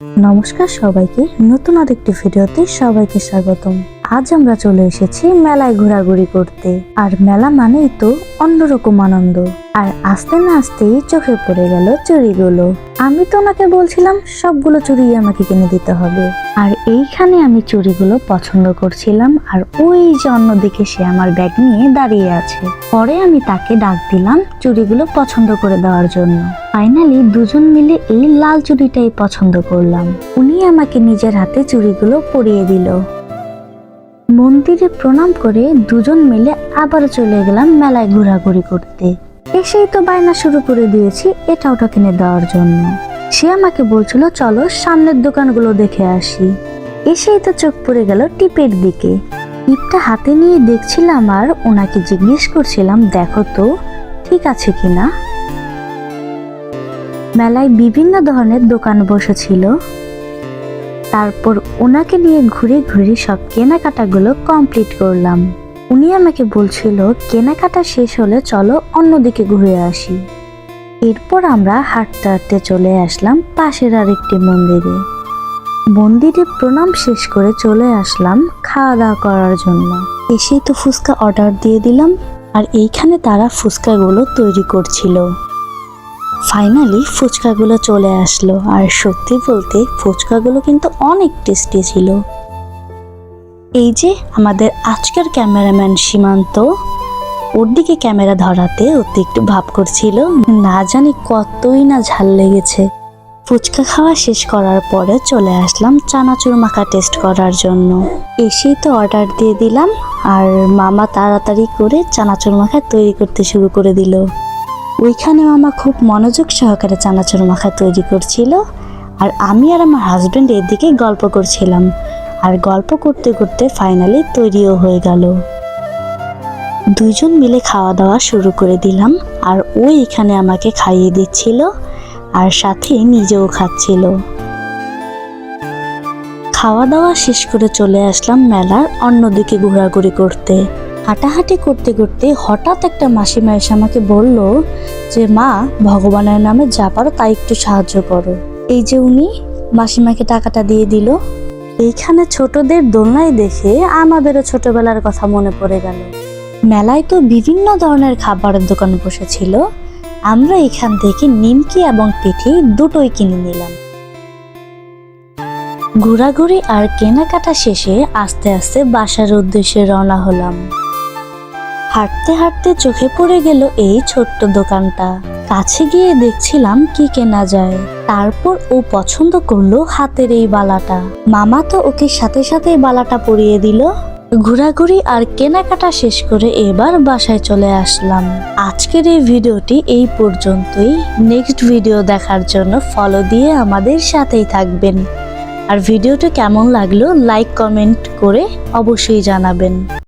নমস্কার সবাইকে। নতুন আরেকটি ভিডিওতে সবাইকে স্বাগতম। আজ আমরা চলে এসেছি মেলায় ঘোরাঘুরি করতে। আর মেলা মানেই তো অন্যরকম আনন্দ। আর আস্তে না আস্তেই চোখে পড়ে গেল চুরিগুলো আমি তো ওনাকে বলছিলাম, সবগুলো চুড়ি আমাকে কিনে দিতে হবে। আর এইখানে আমি চুড়িগুলো পছন্দ করছিলাম, আর ওই যে অন্যদিকে সে আমার ব্যাগ নিয়ে দাঁড়িয়ে আছে। পরে আমি তাকে ডাক দিলাম চুড়িগুলো পছন্দ করে দেওয়ার জন্য। ফাইনালি দুজন মিলে এই লাল চুড়িটাই পছন্দ করলাম। উনি আমাকে নিজের হাতে চুড়িগুলো পরিয়ে দিল। মন্দিরে প্রণাম করে দুজন মিলে আবার চলে গেলাম মেলায় ঘোরাঘুরি করতে। এসেই তো বায়না শুরু করে দিয়েছি এটা ওটা কিনে দেওয়ার জন্য। সে আমাকে বলছিল, চলো সামনের দোকানগুলো দেখে আসি। এসেই তো চোখ পড়ে গেল টিপের দিকে। টিপটা হাতে নিয়ে দেখছিলাম আর ওনাকে জিজ্ঞেস করছিলাম, দেখো তো, ঠিক আছে কিনা? মেলায় বিভিন্ন ধরনের দোকান বসেছিল। তারপর ওনাকে নিয়ে ঘুরে ঘুরে সব কেনাকাটাগুলো কমপ্লিট করলাম। উনি আমাকে বলছিল, কেনাকাটা শেষ হলে চলো অন্যদিকে ঘুরে আসি। এরপর আমরা হাঁটতে হাঁটতে চলে আসলাম পাশের আরেকটি মন্দিরে। মন্দিরে প্রণাম শেষ করে চলে আসলাম খাওয়া দাওয়া করার জন্য। এসেই তো ফুচকা অর্ডার দিয়ে দিলাম, আর এইখানে তারা ফুচকাগুলো তৈরি করছিল। ফাইনালি ফুচকাগুলো চলে আসলো। আর সত্যি বলতে, ফুচকাগুলো কিন্তু অনেক টেস্টি ছিল। এই যে, আমাদের আজকের ক্যামেরাম্যান সীমান্ত। ওর দিকে ক্যামেরা ধরাতে ওতে একটু ভাব করছিল। না জানি কতই না ঝাল লেগেছে। ফুচকা খাওয়া শেষ করার পরে চলে আসলাম চানাচুর মাখা টেস্ট করার জন্য। এসেই তো অর্ডার দিয়ে দিলাম, আর মামা তাড়াতাড়ি করে চানাচুর মাখা তৈরি করতে শুরু করে দিল। ওইখানে মামা খুব মনোযোগ সহকারে চানাচুর মাখা তৈরি করছিল আর আমি আর আমার হাজবেন্ড এদিকে গল্প করছিলাম। আর গল্প করতে করতে ফাইনালি তৈরিও হয়ে গেল। দুইজন মিলে খাওয়া দাওয়া শুরু করে দিলাম আর ও এখানে আমাকে খাইয়ে দিচ্ছিল আর সাথে নিজেও খাচ্ছিল। খাওয়া দাওয়া শেষ করে চলে আসলাম মেলার অন্যদিকে ঘোরাঘুরি করতে। হাঁটাহাঁটি করতে করতে হঠাৎ একটা মাসিমা এসে আমাকে বলল যে, মা, ভগবানের নামে যা পারো তাই একটু সাহায্য করো। এই যে উনি মাসিমাকে টাকাটা দিয়ে দিল। এইখানে ছোটদের দোলনায় দেখে আমাদেরও ছোটবেলার কথা মনে পড়ে গেল। মেলায় তো বিভিন্ন ধরনের খাবারের দোকান বসেছিল। আমরা এখান থেকে নিমকি এবং পিঠি দুটোই কিনে নিলাম। ঘোরাঘুরি আর কেনাকাটা শেষে আস্তে আস্তে বাসার উদ্দেশ্যে রওনা হলাম। হাঁটতে হাঁটতে চোখে পড়ে গেল এই ছোট্ট দোকানটা। কাছে গিয়ে দেখছিলাম কি কেনা যায়। তারপর ও পছন্দ করল হাতের এই বালাটা। মামা তো ওকে সাথে সাথে বালাটা পরিয়ে দিল। ঘোরাঘুরি আর কেনাকাটা শেষ করে এবার বাসায় চলে আসলাম। আজকের এই ভিডিওটি এই পর্যন্তই। নেক্সট ভিডিও দেখার জন্য ফলো দিয়ে আমাদের সাথেই থাকবেন। আর ভিডিওটা কেমন লাগল লাইক কমেন্ট করে অবশ্যই জানাবেন।